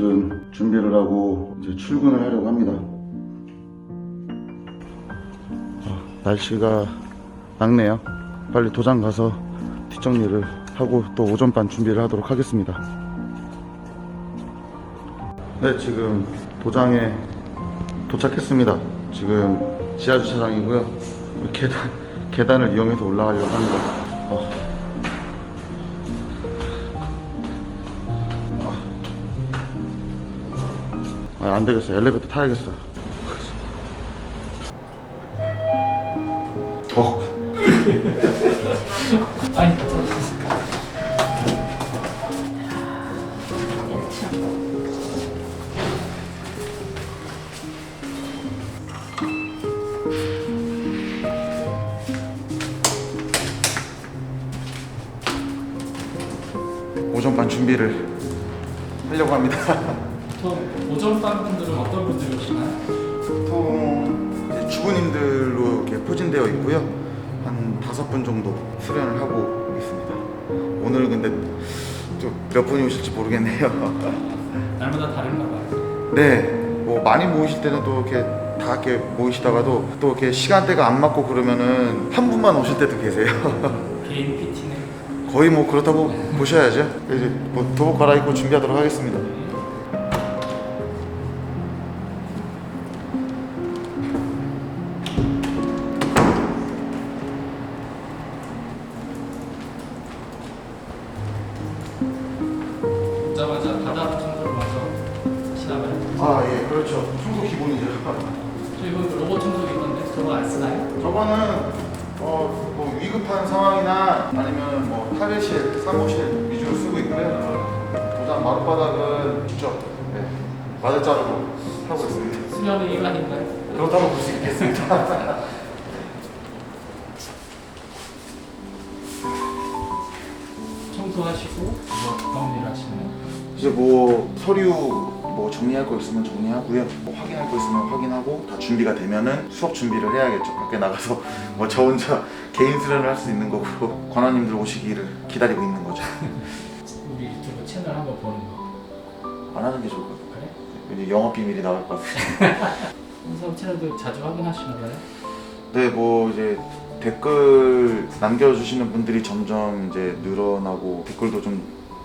지금 준비를 하고 이제 출근을 하려고 합니다. 아, 날씨가 맑네요. 빨리 도장 가서 뒷정리를 하고 또 오전반 준비를 하도록 하겠습니다. 네, 지금 도장에 도착했습니다. 지금 지하 주차장이고요. 계단 계단을 이용해서 올라가려고 합니다. 아, 안 되겠어. 엘리베이터 타야겠어. 어, 아니 오전반 준비를 하려고 합니다. 저 오전반 분들은 어떤 분들이 오시나요? 보통 이제 주부님들로 이렇게 포진되어 있고요. 한 다섯 분 정도 수련을 하고 있습니다. 오늘 근데 좀 몇 분이 오실지 모르겠네요. 날마다 다른가 봐요. 네, 뭐 많이 모이실 때는 또 이렇게 다 이렇게 모이시다가도 또 이렇게 시간대가 안 맞고 그러면은 한 분만 오실 때도 계세요. 개인 PT는 거의 뭐 그렇다고 보셔야죠. 이제 뭐 도복 갈아입고 준비하도록 하겠습니다. 시나봐요. 아, 예, 그렇죠. 청소 기본이죠. 저 이거 로봇 청소기 있던데 저거 안 쓰나요? 저거는 어, 뭐 위급한 상황이나 아니면 뭐 탈의실, 사무실 위주로 쓰고 있고요. 도장 마룻바닥은 직접 네, 마들 자르고 하고 있습니다. 수련의 일환인가요? 그렇다고 볼 수 있겠습니다. 청소하시고 이거 정리를 하시나요? 이제 뭐 서류 뭐 정리할 거 있으면 정리하고요. 뭐 확인할 거 있으면 확인하고 다 준비가 되면은 수업 준비를 해야겠죠. 밖에 나가서 뭐 저 혼자 개인 수련을 할 수 있는 거고 권한님들 오시기를 기다리고 있는 거죠. 우리 유튜브 채널 한번 보는 거 안 하는 게 좋을 것 같아요. 그래? 이제 영업 비밀이 나올 것 같아요. 홍사업 채널도 자주 확인하시나 봐요? 네, 뭐 이제 댓글 남겨주시는 분들이 점점 이제 늘어나고 댓글도 좀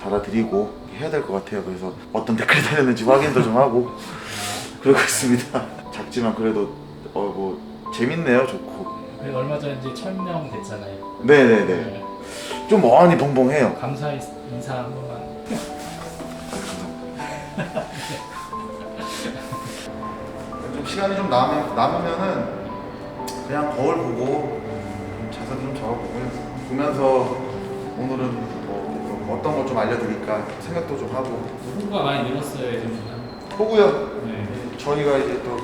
달아드리고 해야 될 것 같아요. 그래서 어떤 댓글이 달렸는지 확인도 좀 하고 그러고 있습니다. 작지만 그래도 어 뭐 재밌네요, 좋고. 얼마 전에 이제 천명 됐잖아요. 네네네. 네. 좀 많이 벙벙해요. 감사 인사 한 번만. 좀 시간이 좀 남, 남으면은 그냥 거울 보고 좀 자세도 좀 잡아보고요. 보면서 오늘은 뭐 어떤 걸 좀 알려드릴까 생각도 좀 하고 홍보가 많이 늘었어요 예전보다. 보고요. 네. 저희가 이제 또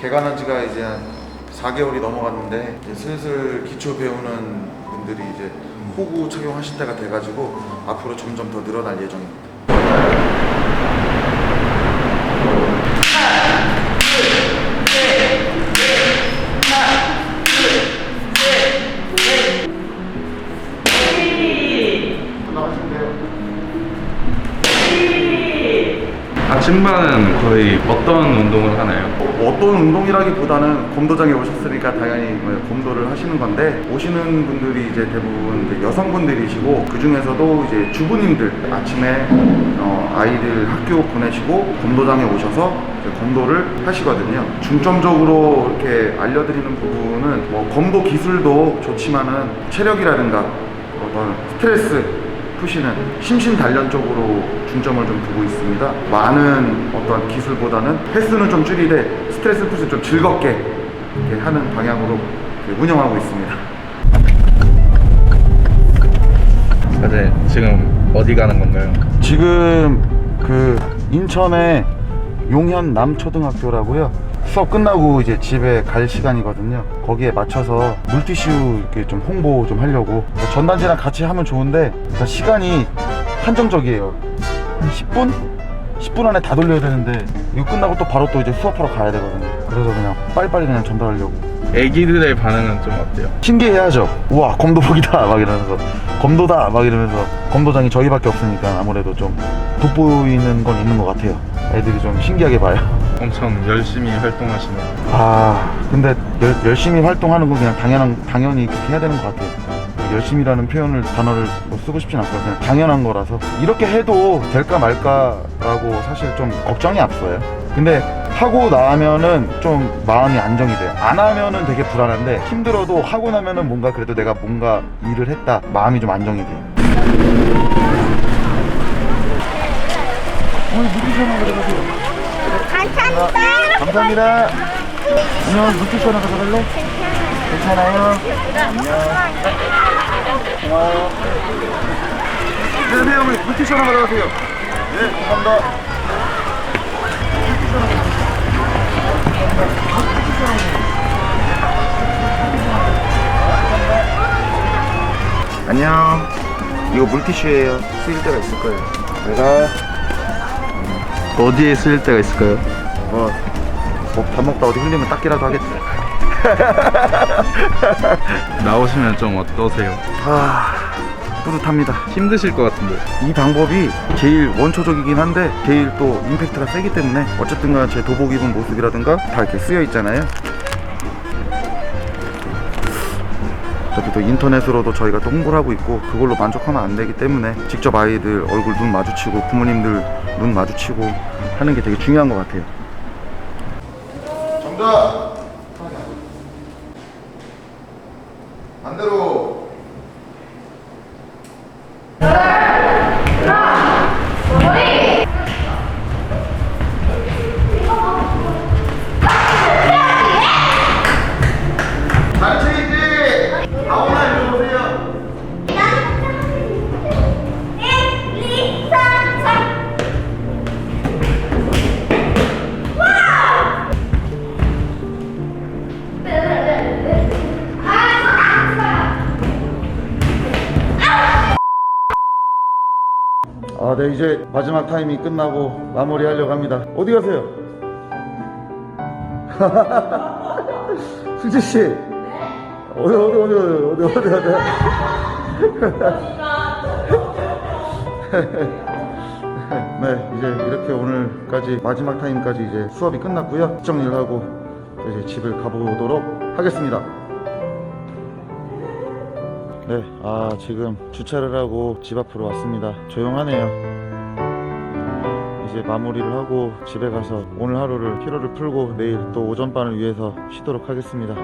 개관한 지가 이제 한 4개월이 넘어갔는데 이제 슬슬 기초 배우는 분들이 이제 호구 착용하실 때가 돼가지고 앞으로 점점 더 늘어날 예정입니다. 아침반은 거의 어떤 운동을 하나요? 뭐 어떤 운동이라기보다는 검도장에 오셨으니까 당연히 뭐 검도를 하시는 건데 오시는 분들이 이제 대부분 이제 여성분들이시고 그 중에서도 이제 주부님들 아침에 어, 아이들 학교 보내시고 검도장에 오셔서 이제 검도를 하시거든요. 중점적으로 이렇게 알려드리는 부분은 뭐 검도 기술도 좋지만은 체력이라든가 어떤 스트레스 푸시는 심신 단련 쪽으로 중점을 좀 두고 있습니다. 많은 어떤 기술보다는 횟수는 좀 줄이되 스트레스 푸시 좀 즐겁게 하는 방향으로 운영하고 있습니다. 네, 지금 어디 가는 건가요? 지금 그 인천의 용현 남초등학교라고요. 수업 끝나고 이제 집에 갈 시간이거든요. 거기에 맞춰서 물티슈 이렇게 좀 홍보 좀 하려고 전단지랑 같이 하면 좋은데 일단 시간이 한정적이에요. 한 10분? 10분 안에 다 돌려야 되는데 이거 끝나고 또 바로 또 이제 수업하러 가야 되거든요. 그래서 그냥 빨리빨리 그냥 전달하려고 애기들의 반응은 좀 어때요? 신기해하죠. 우와 검도복이다 막 이러면서 검도다 막 이러면서 검도장이 저희밖에 없으니까 아무래도 좀 돋보이는 건 있는 것 같아요. 애들이 좀 신기하게 봐요. 엄청 열심히 활동하시네요. 아 근데 열, 열심히 활동하는 건 그냥 당연한 당연히 그렇게 해야 되는 것 같아요. 열심이라는 표현을 단어를 뭐 쓰고 싶진 않고 그냥 당연한 거라서 이렇게 해도 될까 말까라고 사실 좀 걱정이 앞서요. 근데 하고 나면은 좀 마음이 안정이 돼요. 안 하면은 되게 불안한데 힘들어도 하고 나면은 뭔가 그래도 내가 뭔가 일을 했다 마음이 좀 안정이 돼요. 오늘 물티슈 가져가세요. 감사합니다. 감사합니다. 안녕, 물티슈 하나 가져갈래? 괜찮아요. 안녕. 고마워요. 네, 네, 어머니, 물티슈 하나 가져가세요. 네, 감사합니다. 안녕. 이거 물티슈예요. 쓰일 때가 있을 거예요. 내가 어디에 쓰일 때가 있을까요? 뭐, 뭐밥 먹다 어디 흘리면 닦기라도 하겠지. 나오시면 좀 어떠세요? 아, 뿌듯합니다. 힘드실 것 같은데. 이 방법이 제일 원초적이긴 한데 제일 또 임팩트가 세기 때문에 어쨌든 간에 제 도복 입은 모습이라든가 다 이렇게 쓰여 있잖아요. 또 인터넷으로도 저희가 또 홍보를 하고 있고 그걸로 만족하면 안 되기 때문에 직접 아이들 얼굴 눈 마주치고 부모님들 눈 마주치고 하는 게 되게 중요한 것 같아요. 정답! 네, 이제 마지막 타임이 끝나고 마무리 하려고 합니다. 어디 가세요? 수지 씨. 어디, 어디, 어디, 어디, 어디, 어디, 어디. 네, 이제 이렇게 오늘까지 마지막 타임까지 이제 수업이 끝났고요. 정리를 하고 이제 집을 가보도록 하겠습니다. 네, 아 지금 주차를 하고 집 앞으로 왔습니다. 조용하네요. 이제 마무리를 하고 집에 가서 오늘 하루를 피로를 풀고 내일 또 오전반을 위해서 쉬도록 하겠습니다.